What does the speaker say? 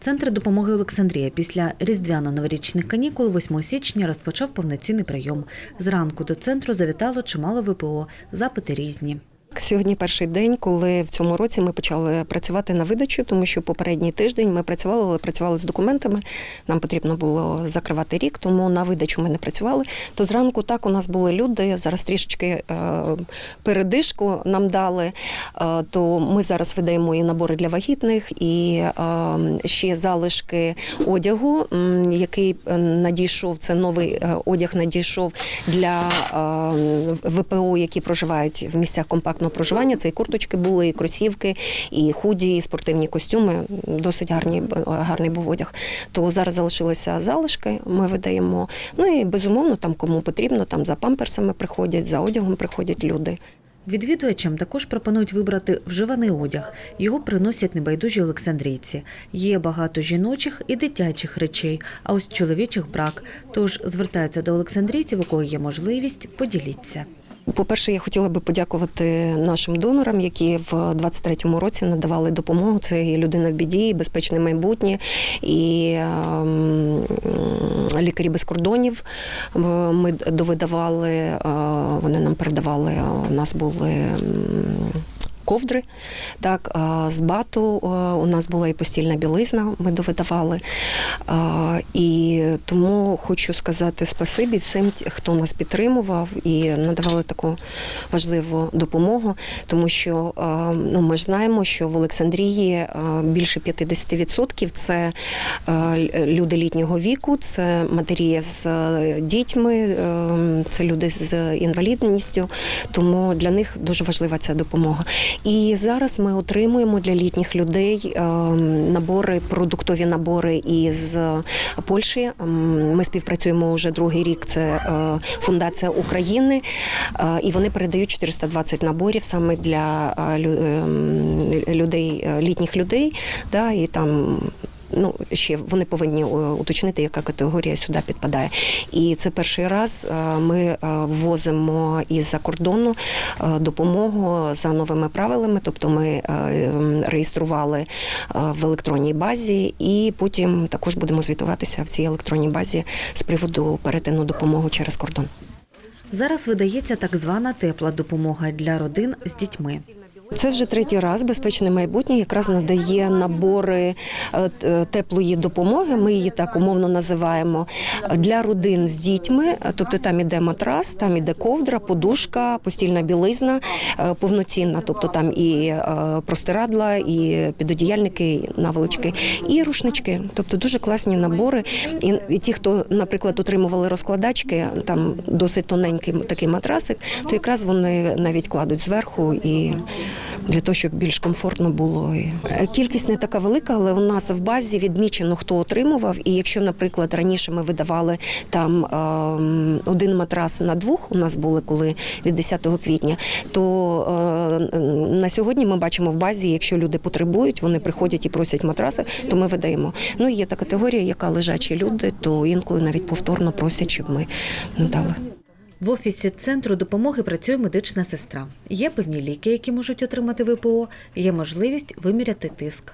Центр допомоги Олександрія після різдвяно-новорічних канікул 8 січня розпочав повноцінний прийом. Зранку до центру завітало чимало ВПО. Запити різні. Сьогодні перший день, коли в цьому році ми почали працювати на видачу, тому що попередній тиждень ми працювали, але працювали з документами. Нам потрібно було закривати рік, тому на видачу ми не працювали. То зранку так у нас були люди. Зараз трішечки е, передишку нам дали. Е, то ми зараз видаємо і набори для вагітних, і е, ще залишки одягу, який е, надійшов. Це новий е, одяг надійшов для е, ВПО, які проживають в місцях компактного проживання. Це і курточки були, і кросівки, і худі, і спортивні костюми. Досить гарні, гарний був одяг. То зараз залишилися залишки. Ми видаємо. Ну і безумовно, там кому потрібно, там за памперсами приходять, за одягом приходять люди. Відвідувачам також пропонують вибрати вживаний одяг. Його приносять небайдужі олександрійці. Є багато жіночих і дитячих речей, а ось чоловічих брак. Тож звертаються до олександрійців, у кого є можливість, поділіться. По-перше, я хотіла би подякувати нашим донорам, які в 23-му році надавали допомогу. Це і людина в біді, і безпечне майбутнє, і ем, лікарі без кордонів. Ми довидавали, е, вони нам передавали. е, У нас були. Ковдри, так, з бату е, у нас була і постільна білизна, ми довидавали. І тому хочу сказати спасибі всім, хто нас підтримував і надавали таку важливу допомогу, тому що ну, ми ж знаємо, що в Олександрії е, більше 50% це е, люди літнього віку, це матері з дітьми, е, це люди з інвалідністю, тому для них дуже важлива ця допомога. І зараз ми отримуємо для літніх людей е, набори, продуктові набори із Польщі. Ми співпрацюємо вже другий рік. Це е, фундація України, е, і вони передають 420 наборів саме для ем, людей, літніх людей. Да, і там Ну, ще вони повинні е, уточнити, яка категорія сюди підпадає. І це перший раз е, ми е, ввозимо із-за кордону допомогу за новими правилами. Тобто ми реєстрували в електронній базі, і потім також будемо звітуватися в цій електронній базі з приводу перетину допомоги через кордон. Зараз видається так звана тепла допомога для родин з дітьми. Це вже третій раз безпечне майбутнє якраз надає набори е, теплої допомоги. Ми її так умовно називаємо для родин з дітьми. Тобто там іде матрас, там іде ковдра, подушка, постільна білизна е, повноцінна. Тобто там і е, простирадла, і підодіяльники, наволочки, і рушнички. Тобто дуже класні набори. І ті, хто, наприклад, отримували розкладачки, там досить тоненький такий матрасик, то якраз вони навіть кладуть зверху і для того, щоб більш комфортно було. Кількість не така велика, але у нас в базі відмічено, хто отримував. І якщо, наприклад, раніше ми видавали там ем, один матрас на двох, у нас були коли від 10 квітня, то е, на сьогодні ми бачимо в базі, якщо люди потребують, вони приходять і просять матраси, то ми видаємо. Ну і є та категорія, яка лежачі люди, то інколи навіть повторно просять, щоб ми надали. В офісі центру допомоги працює медична сестра. Є певні ліки, які можуть отримати ВПО, є можливість виміряти тиск.